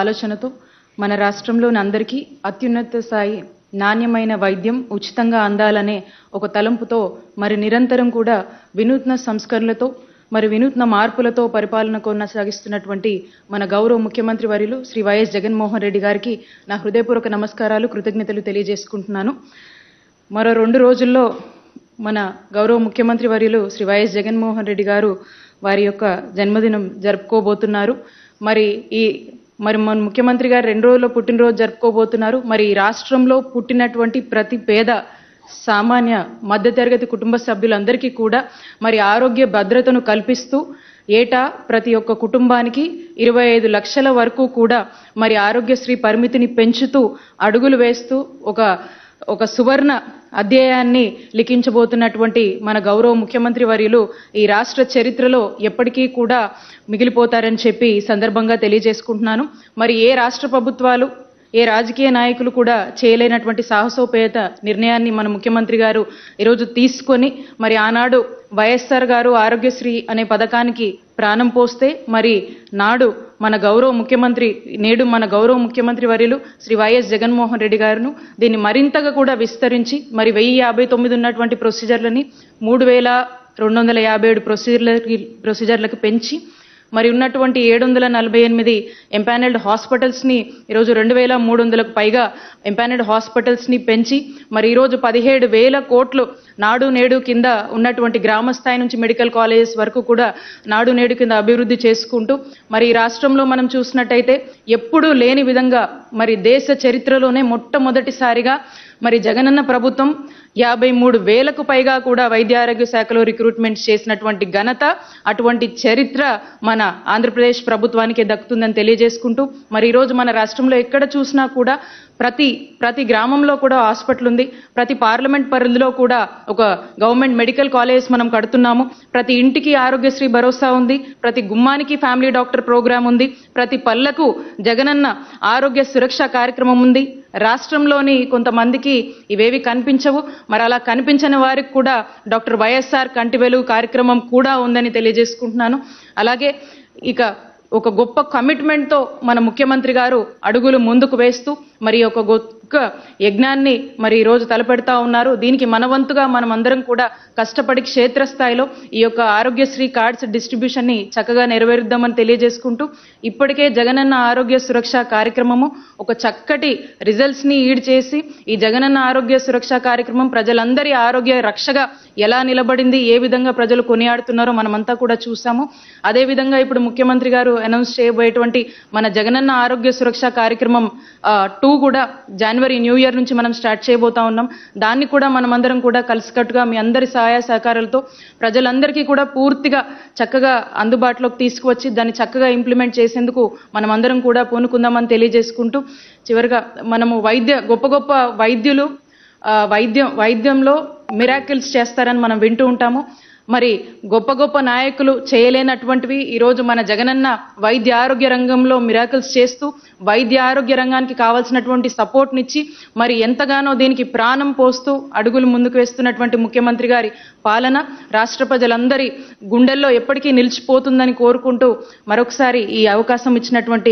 ఆలోచనతో మన రాష్ట్రంలోని అందరికీ అత్యున్నత స్థాయి నాణ్యమైన వైద్యం ఉచితంగా అందాలనే ఒక తలంపుతో మరి నిరంతరం కూడా వినూత్న సంస్కరణలతో మరి వినూత్న మార్పులతో పరిపాలన కొనసాగిస్తున్నటువంటి మన గౌరవ ముఖ్యమంత్రి వర్యులు శ్రీ వైఎస్ జగన్మోహన్ రెడ్డి గారికి నా హృదయపూర్వక నమస్కారాలు కృతజ్ఞతలు తెలియజేసుకుంటున్నాను. మరో రెండు రోజుల్లో మన గౌరవ ముఖ్యమంత్రి వర్యులు శ్రీ వైఎస్ జగన్మోహన్ రెడ్డి గారు వారి యొక్క జన్మదినం జరుపుకోబోతున్నారు. మరి ఈ మరి మన ముఖ్యమంత్రి గారు రెండు రోజుల్లో పుట్టినరోజు జరుపుకోబోతున్నారు. మరి ఈ రాష్ట్రంలో పుట్టినటువంటి ప్రతి పేద సామాన్య మధ్యతరగతి కుటుంబ సభ్యులందరికీ కూడా మరి ఆరోగ్య భద్రతను కల్పిస్తూ ఏటా ప్రతి ఒక్క కుటుంబానికి ఇరవై ఐదు లక్షల వరకు కూడా మరి ఆరోగ్యశ్రీ పరిమితిని పెంచుతూ అడుగులు వేస్తూ ఒక ఒక సువర్ణ అధ్యాయాన్ని లిఖించబోతున్నటువంటి మన గౌరవ ముఖ్యమంత్రి వర్యులు ఈ రాష్ట్ర చరిత్రలో ఎప్పటికీ కూడా మిగిలిపోతారని చెప్పి సందర్భంగా తెలియజేసుకుంటున్నాను. మరి ఏ రాష్ట్ర ప్రభుత్వాలు ఏ రాజకీయ నాయకులు కూడా చేయలేనటువంటి సాహసోపేత నిర్ణయాన్ని మన ముఖ్యమంత్రి గారు ఈరోజు తీసుకొని మరి ఆనాడు వైఎస్ఆర్ గారు ఆరోగ్యశ్రీ అనే పథకానికి ప్రాణం పోస్తే మరి నాడు మన గౌరవ ముఖ్యమంత్రి నేడు మన గౌరవ ముఖ్యమంత్రి వర్యులు శ్రీ వైఎస్ జగన్మోహన్ రెడ్డి గారును దీన్ని మరింతగా కూడా విస్తరించి మరి వెయ్యి యాభై తొమ్మిది ఉన్నటువంటి ప్రొసీజర్లని మూడు వేల రెండు వందల యాభై ఏడు ప్రొసీజర్లకి ప్రొసీజర్లకు పెంచి మరి ఉన్నటువంటి ఏడు వందల నలభై ఎనిమిది ఎంపానల్డ్ హాస్పిటల్స్ని ఈరోజు రెండు వేల మూడు వందలకు పైగా ఎంపానల్డ్ హాస్పిటల్స్ని పెంచి మరి ఈరోజు పదిహేడు వేల కోట్లు నాడు నేడు కింద ఉన్నటువంటి గ్రామ స్థాయి నుంచి మెడికల్ కాలేజెస్ వరకు కూడా నాడు నేడు కింద అభివృద్ధి చేసుకుంటూ మరి ఈ రాష్ట్రంలో మనం చూసినట్టయితే ఎప్పుడూ లేని విధంగా మరి దేశ చరిత్రలోనే మొట్టమొదటిసారిగా మరి జగనన్న ప్రభుత్వం యాభై మూడు వేలకు పైగా కూడా వైద్య ఆరోగ్య శాఖలో రిక్రూట్మెంట్ చేసినటువంటి ఘనత అటువంటి చరిత్ర మన ఆంధ్రప్రదేశ్ ప్రభుత్వానికి దక్కుతుందని తెలియజేసుకుంటూ మరి ఈరోజు మన రాష్ట్రంలో ఎక్కడ చూసినా కూడా ప్రతి ప్రతి గ్రామంలో కూడా హాస్పిటల్ ఉంది. ప్రతి పార్లమెంట్ పరిధిలో కూడా ఒక గవర్నమెంట్ మెడికల్ కాలేజ్ మనం కడుతున్నాము. ప్రతి ఇంటికి ఆరోగ్యశ్రీ భరోసా ఉంది. ప్రతి గుమ్మానికి ఫ్యామిలీ డాక్టర్ ప్రోగ్రాం ఉంది. ప్రతి పల్లెకు జగనన్న ఆరోగ్య సురక్ష కార్యక్రమం ఉంది. రాష్ట్రంలోని కొంతమందికి ఇవేవి కనిపించవు. మరి అలా కనిపించని వారికి కూడా డాక్టర్ వైఎస్ఆర్ కంటి వెలుగు కార్యక్రమం కూడా ఉందని తెలియజేసుకుంటున్నాను. అలాగే ఇక ఒక గొప్ప కమిట్మెంట్తో మన ముఖ్యమంత్రి గారు అడుగులు ముందుకు వేస్తూ మరి ఒక గొప్ప యజ్ఞాన్ని మరి ఈ రోజు తలపెడతా ఉన్నారు. దీనికి మనవంతుగా మనం అందరం కూడా కష్టపడి క్షేత్రస్థాయిలో ఈ యొక్క ఆరోగ్యశ్రీ కార్డ్స్ డిస్ట్రిబ్యూషన్ని చక్కగా నెరవేరుద్దామని తెలియజేసుకుంటూ ఇప్పటికే జగనన్న ఆరోగ్య సురక్ష కార్యక్రమము ఒక చక్కటి రిజల్ట్స్ని ఈడ్ చేసి ఈ జగనన్న ఆరోగ్య సురక్ష కార్యక్రమం ప్రజలందరి ఆరోగ్య రక్షగా ఎలా నిలబడింది ఏ విధంగా ప్రజలు కొనియాడుతున్నారో మనమంతా కూడా చూసాము. అదే విధంగా ఇప్పుడు ముఖ్యమంత్రి గారు అనౌన్స్ చేయబోయేటువంటి మన జగనన్న ఆరోగ్య సురక్ష కార్యక్రమం టూ కూడా జనవరి న్యూ ఇయర్ నుంచి మనం స్టార్ట్ చేయబోతా ఉన్నాం. దాన్ని కూడా మనమందరం కూడా కలిసికట్టుగా మీ అందరి సహాయ సహకారాలతో ప్రజలందరికీ కూడా పూర్తిగా చక్కగా అందుబాటులోకి తీసుకువచ్చి దాన్ని చక్కగా ఇంప్లిమెంట్ చేసేందుకు మనమందరం కూడా పూనుకుందామని తెలియజేసుకుంటూ చివరిగా మనము వైద్య గొప్ప గొప్ప వైద్యులు వైద్యం వైద్యంలో మిరాకిల్స్ చేస్తారని మనం వింటూ ఉంటాము. మరి గొప్ప గొప్ప నాయకులు చేయలేనటువంటివి ఈరోజు మన జగనన్న వైద్య ఆరోగ్య రంగంలో మిరాకిల్స్ చేస్తూ వైద్య ఆరోగ్య రంగానికి కావాల్సినటువంటి సపోర్ట్నిచ్చి మరి ఎంతగానో దీనికి ప్రాణం పోస్తూ అడుగులు ముందుకు వేస్తున్నటువంటి ముఖ్యమంత్రి గారి పాలన రాష్ట్ర ప్రజలందరి గుండెల్లో ఎప్పటికీ నిలిచిపోతుందని కోరుకుంటూ మరొకసారి ఈ అవకాశం ఇచ్చినటువంటి